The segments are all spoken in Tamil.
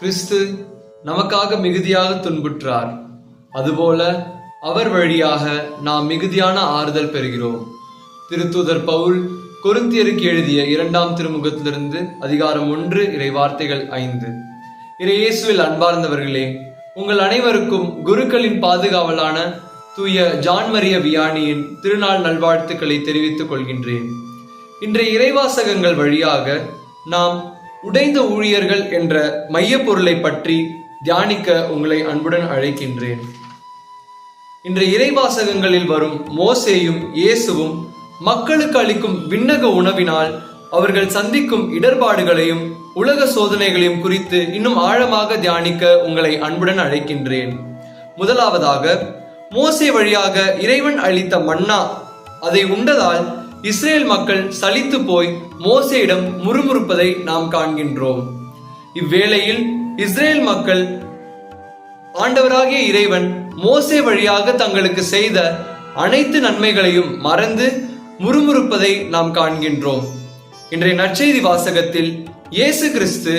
கிறிஸ்து நமக்காக மிகுதியாக துன்புற்றார். அதுபோல அவர் வழியாக நாம் மிகுதியான ஆறுதல் பெறுகிறோம். திருத்தூதர் பவுல் கொருந்தியருக்கு எழுதிய இரண்டாம் திருமுகத்திலிருந்து அதிகாரம் ஒன்று இறை வார்த்தைகள் ஐந்து. இறையேசுவில் அன்பார்ந்தவர்களே உங்கள் அனைவருக்கும் குருக்களின் பாதுகாவலான தூய ஜான்மரிய வியானியின் திருநாள் நல்வாழ்த்துக்களை தெரிவித்துக் கொள்கின்றேன். இன்றைய இறைவாசகங்கள் வழியாக நாம் உடைந்த ஊழியர்கள் என்ற மையப் பொருளை பற்றி தியானிக்க உங்களை அன்புடன் அழைக்கின்றேன். இன்றைய இறைவாசகங்களில் வரும் மோசேயும் இயேசுவும் மக்களுக்கு அளிக்கும் விண்ணக உணவினால் அவர்கள் சந்திக்கும் இடர்பாடுகளையும் உலக சோதனைகளையும் குறித்து இன்னும் ஆழமாக தியானிக்க உங்களை அன்புடன் அழைக்கின்றேன். முதலாவதாக மோசே வழியாக இறைவன் அளித்த மன்னா அதை உண்டதால் இஸ்ரேல் மக்கள் சலித்து போய் மோசையிடம் முறுமுறுப்பதை நாம் காண்கின்றோம். இவ்வேளையில் இஸ்ரேல் மக்கள் ஆண்டவராகிய இறைவன் மோசே வழியாக தங்களுக்கு செய்த அனைத்து நன்மைகளையும் மறந்து முறுமுறுப்பதை நாம் காண்கின்றோம். இன்றைய நற்செய்தி வாசகத்தில் இயேசு கிறிஸ்து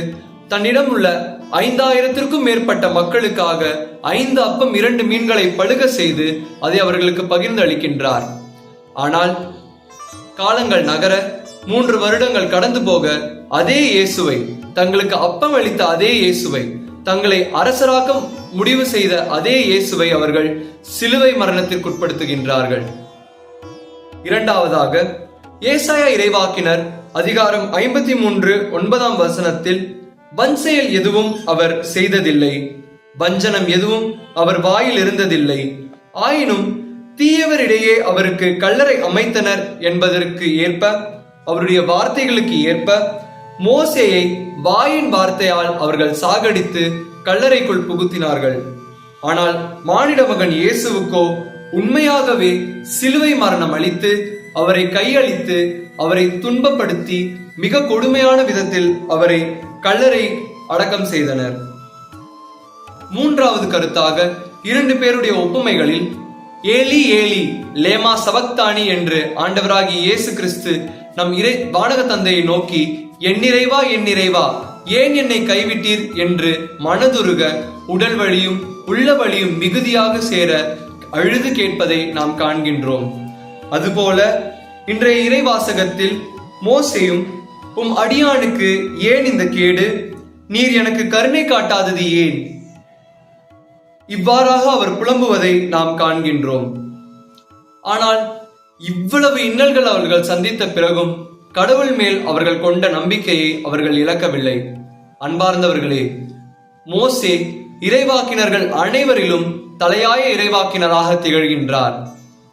தன்னிடம் உள்ள ஐந்தாயிரத்திற்கும் மேற்பட்ட மக்களுக்காக ஐந்து அப்பம் இரண்டு மீன்களை பழுக செய்து அதை அவர்களுக்கு பகிர்ந்து அளிக்கின்றார் ஆனால் காலங்கள் நகர மூன்று வருடங்கள் கடந்து போக அதே இயேசுவை தங்களுக்கு அப்பம் அளித்த அதே இயேசுவை தங்களை அரசராக்க முடிவு செய்த அதே இயேசுவை அவர்கள் சிலுவை மரணத்திற்குட்படுத்துகின்றார்கள். இரண்டாவதாக ஏசாயா இறைவாக்கினர் அதிகாரம் ஐம்பத்தி மூன்று ஒன்பதாம் வசனத்தில் வன்செயல் எதுவும் அவர் செய்ததில்லை வஞ்சனம் எதுவும் அவர் வாயில் இருந்ததில்லை ஆயினும் தீயவரிடையே அவருக்கு கல்லறை அமைத்தனர் என்பதற்கு ஏற்ப அவருடைய வார்த்தைகளுக்கு ஏற்ப மோசேயை வாயின் வார்த்தையால் அவர்கள் சாகடித்து கல்லறைக்குள் புகுத்தினார்கள். ஆனால் மானிட மகன் இயேசுவுக்கோ உண்மையாகவே சிலுவை மரணம் அளித்து அவரை கையளித்து அவரை துன்பப்படுத்தி மிக கொடுமையான விதத்தில் அவரை கல்லறை அடக்கம் செய்தனர். மூன்றாவது கருத்தாக இரண்டு பேருடைய ஒப்புமைகளில் ஏலி ஏலி லேமா சபக்தானி என்று ஆண்டவராகிய இயேசு கிறிஸ்து நம் இறை வானக தந்தையை நோக்கி என்னிறைவா என் நிறைவா? ஏன் என்னை கைவிட்டீர்? என்று மனதுருக உடல் வழியும் உள்ள வழியும் மிகுதியாக சேர அழுது கேட்பதை நாம் காண்கின்றோம். அதுபோல இன்றைய இறைவாசகத்தில் மோசையும் உம் அடியானுக்கு ஏன் இந்த கேடு? நீர் எனக்கு கருணை காட்டாதது ஏன்? இவ்வாறாக அவர் புலம்புவதை நாம் காண்கின்றோம். ஆனால் இவ்வளவு இன்னல்கள் அவர்கள் சந்தித்த பிறகும் கடவுள் மேல் அவர்கள் கொண்ட நம்பிக்கையை அவர்கள் இழக்கவில்லை. அன்பார்ந்தவர்களே மோசே இறைவாக்கினர்கள் அனைவரிலும் தலையாய இறைவாக்கினராக திகழ்கின்றார்.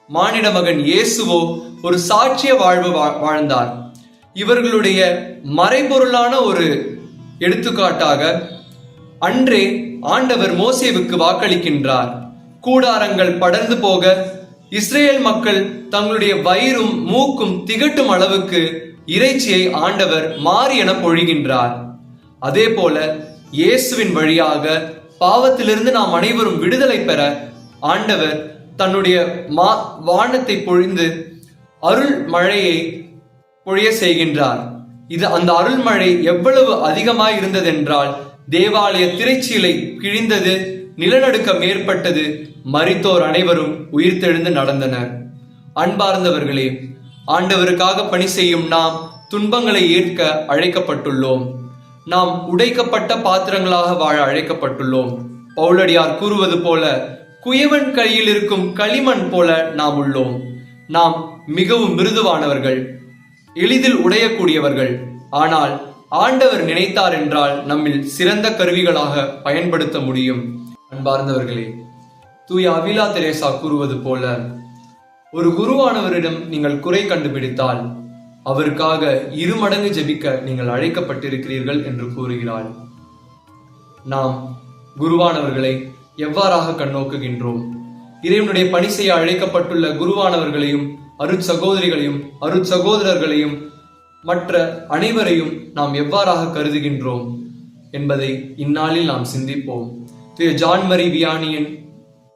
மானிட மகன் இயேசுவோ ஒரு சாட்சிய வாழ்வு வா- வாழ்ந்தார். இவர்களுடைய மறைபொருளான ஒரு எடுத்துக்காட்டாக அன்றே ஆண்டவர் மோசேவுக்கு வாக்களிக்கின்றார். கூடாரங்கள் படர்ந்து போக இஸ்ரேல் மக்கள் தங்களுடைய வயிறும் மூக்கும் திகட்டும் அளவுக்கு இறைச்சியை ஆண்டவர் மாறி என பொழிகின்றார். அதே போல இயேசுவின் வழியாக பாவத்திலிருந்து நாம் அனைவரும் விடுதலை பெற ஆண்டவர் தன்னுடைய மா வானத்தை பொழிந்து அருள் மழையை பொழிய செய்கின்றார். இது அந்த அருள்மழை எவ்வளவு அதிகமாய் இருந்ததென்றால் தேவாலய திரைச்சீலை கிழிந்தது நிலநடுக்கம் ஏற்பட்டது. மறித்தோர் அனைவரும் உயிர்த்தெழுந்து நடந்தனர். அன்பார்ந்தவர்களே ஆண்டவருக்காக பணி செய்யும் நாம் துன்பங்களை ஏற்க அழைக்கப்பட்டுள்ளோம். நாம் உடைக்கப்பட்ட பாத்திரங்களாக வாழ அழைக்கப்பட்டுள்ளோம். பவுலடியார் கூறுவது போல குயவன் கையில் இருக்கும் களிமண் போல நாம் உள்ளோம். நாம் மிகவும் மிருதுவானவர்கள் எளிதில் உடையக்கூடியவர்கள். ஆனால் ஆண்டவர் நினைத்தார் என்றால் நம்மில் சிறந்த கருவிகளாக பயன்படுத்த முடியும். அன்பார்ந்தவர்களே தூய அவிலா தெரேசா கூறுவது போல ஒரு குருவானவரிடம் நீங்கள் குறை கண்டுபிடித்தால் அவருக்காக இருமடங்கு ஜெபிக்க நீங்கள் அழைக்கப்பட்டிருக்கிறீர்கள் என்று கூறுகிறாள். நாம் குருவானவர்களை எவ்வாறாக கண்ணோக்குகின்றோம்? இறைவனுடைய பணி செய்ய அழைக்கப்பட்டுள்ள குருவானவர்களையும் அருட்சகோதரிகளையும் அருட்சகோதரர்களையும் மற்ற அனைவரையும் நாம் எவ்வாறாக கருதுகின்றோம் என்பதை இந்நாளில் நாம் சிந்திப்போம். திரு ஜான்மரி வியானியின்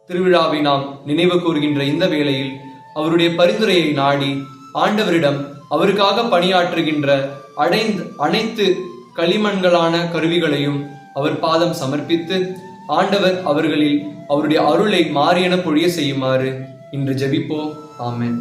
திருவிழாவை நாம் நினைவு கூறுகின்ற இந்த வேளையில் அவருடைய பரிந்துரையை நாடி ஆண்டவரிடம் அவருக்காக பணியாற்றுகின்ற அடைந்து அனைத்து களிமண்களான கருவிகளையும் அவர் பாதம் சமர்ப்பித்து ஆண்டவர் அவர்களில் அவருடைய அருளை மாறியென பொழிய செய்யுமாறு இன்று ஜெபிப்போம். ஆமேன்.